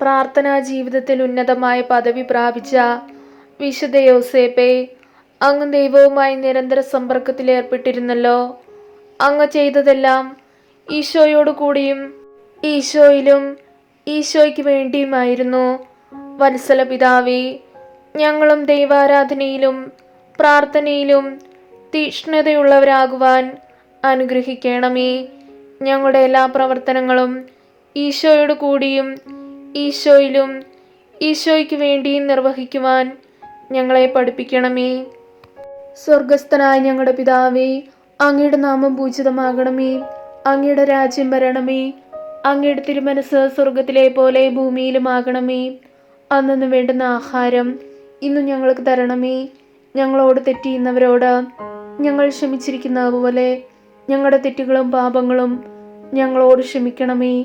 പ്രാർത്ഥനാ ജീവിതത്തിൽ ഉന്നതമായ പദവി പ്രാപിച്ച വിശുദ്ധ യോസേപ്പെ അങ്ങ് ദൈവവുമായി നിരന്തര സമ്പർക്കത്തിൽ ഏർപ്പെട്ടിരുന്നല്ലോ. അങ്ങ് ചെയ്തതെല്ലാം ഈശോയോട് കൂടിയും ഈശോയിലും ഈശോയ്ക്ക് വേണ്ടിയുമായിരുന്നു. വത്സല പിതാവേ ഞങ്ങളും ദൈവാരാധനയിലും പ്രാർത്ഥനയിലും തീക്ഷ്ണതയുള്ളവരാകുവാൻ അനുഗ്രഹിക്കണമേ. ഞങ്ങളുടെ എല്ലാ പ്രവർത്തനങ്ങളും ഈശോയോട് കൂടിയും ഈശോയിലും ഈശോയ്ക്ക് വേണ്ടിയും നിർവഹിക്കുവാൻ ഞങ്ങളെ പഠിപ്പിക്കണമേ. സ്വർഗസ്ഥനായ ഞങ്ങളുടെ പിതാവേ അങ്ങയുടെ നാമം പൂജിതമാകണമേ. അങ്ങയുടെ രാജ്യം വരണമേ. അങ്ങയുടെ തിരുമനസ് സ്വർഗത്തിലെ പോലെ ഭൂമിയിലുമാകണമേ. അന്നു വേണ്ടുന്ന ആഹാരം ഇന്നും ഞങ്ങൾക്ക് തരണമേ. ഞങ്ങളോട് തെറ്റിയുന്നവരോട് ഞങ്ങൾ ക്ഷമിച്ചിരിക്കുന്ന പോലെ ഞങ്ങളുടെ തെറ്റുകളും പാപങ്ങളും ഞങ്ങളോട് ക്ഷമിക്കണമേ.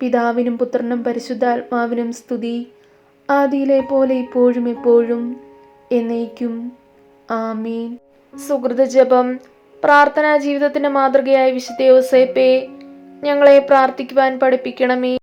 പിതാവിനും പുത്രനും പരിശുദ്ധാത്മാവിനും സ്തുതി. ആദിയിലെ പോലെ ഇപ്പോഴും എപ്പോഴും എന്നേക്കും. ആമീൻ. സുഹൃത ജപം. പ്രാർത്ഥനാ ജീവിതത്തിന്റെ മാതൃകയായ വിശുദ്ധ യോസേപ്പെ ഞങ്ങളെ പ്രാർത്ഥിക്കുവാൻ പഠിപ്പിക്കണമേ.